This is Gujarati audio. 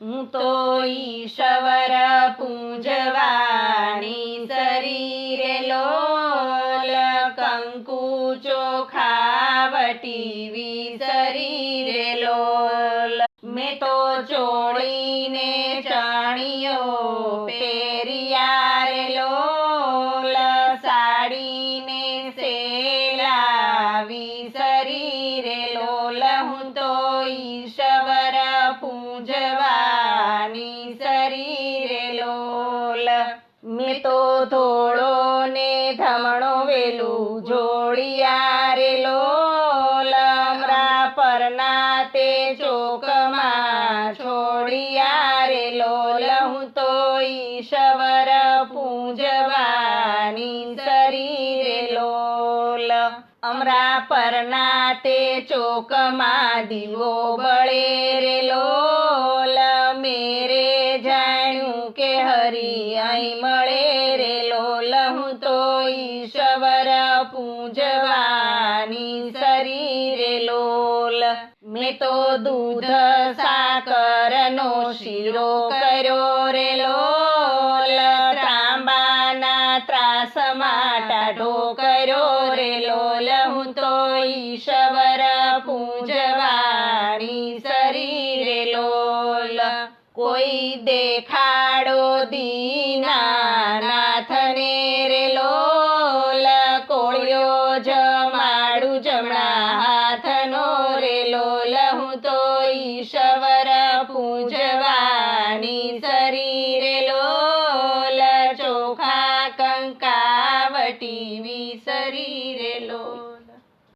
હું તો ઈશ્વર પૂજવાણી શરીરે લોલ, કંકુ ચોખાવટી શરીરે લોલ. મેં તો ચોળીને ચણિયો પહેર્યા રે લોલ, સાડીને સેલાવી શરીરે લોલ મેં તો ધોળો ને ધમણો વેલું જોડિયા રે લોલ. અમરા પરના તે ચોકમાં છોડિયા રે લોલ. હું તો ઈશ્વર પૂજવાની શરીરે લોલ. અમરા પરના તે ચોકમાં દીવો બળે રે લોલ. હરી અહીં મળે રે લોલ હું તો ઈશ્વર પૂજવાની શરીરે લોલ. મેં તો દૂધ સાકરનો શીરો કર્યો રે લોલ. ત્રાંબાના ત્રાસમાં ટાઢો કર્યો કોઈ દેખાડો દીનાનાથને રે લોલ, કોળિયો જમાડું જમણા હાથનો રે લોલ. હું તો ઈશ્વર પૂજવાની શરીરે લોલ. ચોખા, કંકાવટી વિસરી રે લોલ.